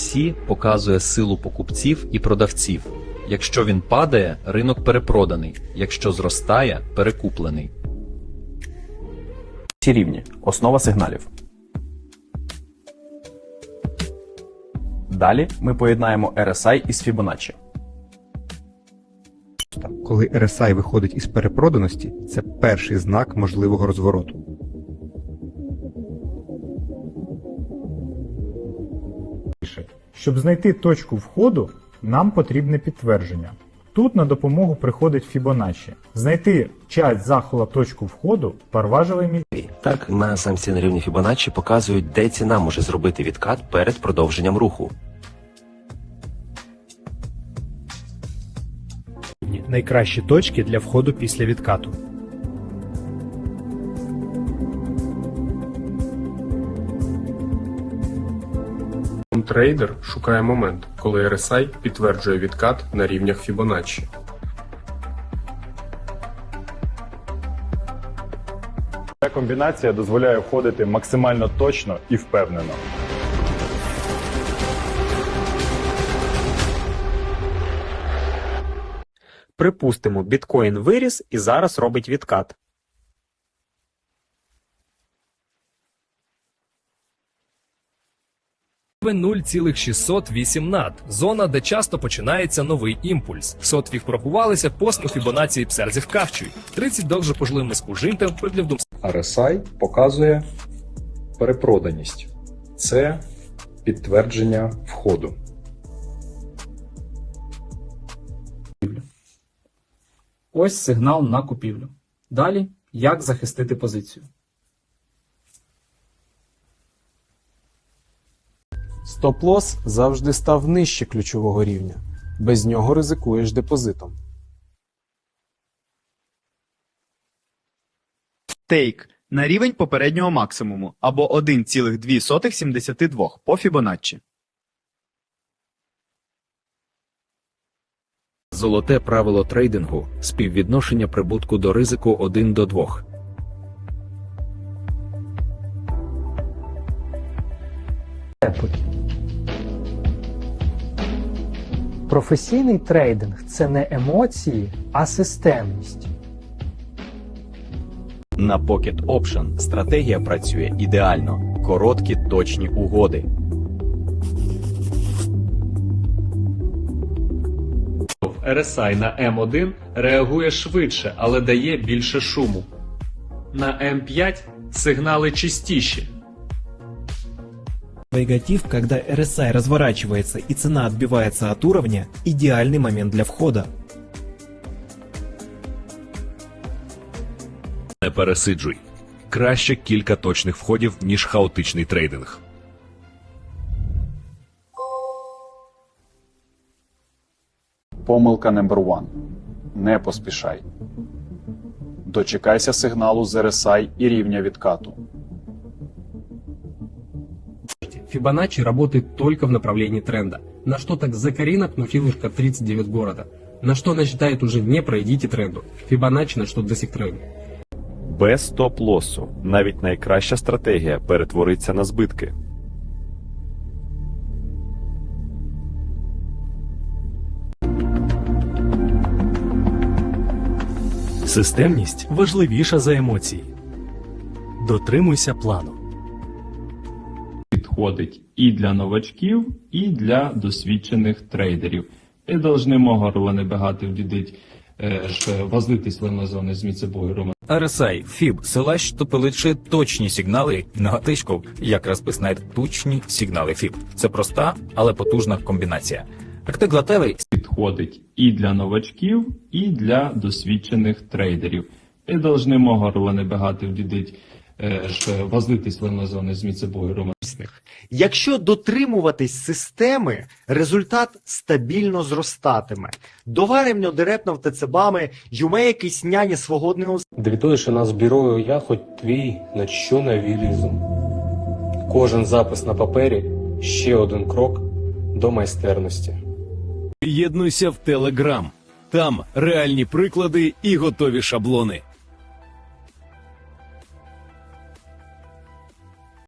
RSI показує силу покупців і продавців. Якщо він падає, ринок перепроданий, якщо зростає, перекуплений. Ці рівні основа сигналів. Далі ми поєднаємо RSI із Fibonacci. Коли RSI виходить із перепроданості, це перший знак можливого розвороту. Щоб знайти точку входу, нам потрібне підтвердження. Тут на допомогу приходить Fibonacci. Знайти час захола точку входу парважевий міль. Так, на самці на рівні Fibonacci показують, де ціна може зробити відкат перед продовженням руху. найкращі точки для входу після відкату. Трейдер шукає момент, коли RSI підтверджує відкат на рівнях Fibonacci. Ця комбінація дозволяє входити максимально точно і впевнено. Припустимо, біткоін виріс і зараз робить відкат. В 0,608 над зона, де часто починається новий імпульс. Сотвіх порахувалися пост у Фібонації псерзів кавчуй. 30 довже пожили миску жинтем приплівдум RSI показує перепроданість. Це підтвердження входу. Ось сигнал на купівлю. Далі, як захистити позицію. Стоп-лосс завжди став нижче ключового рівня. Без нього ризикуєш депозитом. Тейк на рівень попереднього максимуму або 1,272 по Фібоначчі. Золоте правило трейдингу співвідношення прибутку до ризику 1 до 2. Професійний трейдинг це не емоції, а системність. На Pocket Option стратегія працює ідеально. Короткі точні угоди. RSI на M1 реагує швидше, але дає більше шуму. На M5 сигнали чистіші. Негатив, когда RSI разворачивается и цена отбивается от уровня, идеальный момент для входа. Не пересиджуй. Краще кілька точних входів, ніж хаотичний трейдинг. Помилка номер one. Не поспішай. Дочекайся сигналу з RSI і рівня відкату. Фибоначчи работает только в направлении тренда. На что так Закарина Кнуфилушка 39 города? На что она считает уже не пройдите тренду? Фибоначчи на что до сих тренду. Без стоп-лосу навіть найкраща стратегія перетвориться на збитки. Системність важливіша за емоції. Дотримуйся плану Підходить і для новачків, і для досвідчених трейдерів. І должны горло не багато віддить, що возлитись в зони з міцебою RSI, FIB, ссылач, что получит точні сигнали на тичку, як розписне точні сигнали FIB. Це проста, але потужна комбінація. Актиглатевий Підходить і для новачків, і для досвідчених трейдерів. І должны горло не багато віддить, що возлитись в зони з міцебою Якщо дотримуватись системи, результат стабільно зростатиме. Доваримо дерепно ТЦБами, юме якийсь няні свогодного Двітуєш нас бірою я, хоч твій, на що на вілізу. Кожен запис на папері ще один крок до майстерності. Єднуйся в Телеграм. Там реальні приклади і готові шаблони.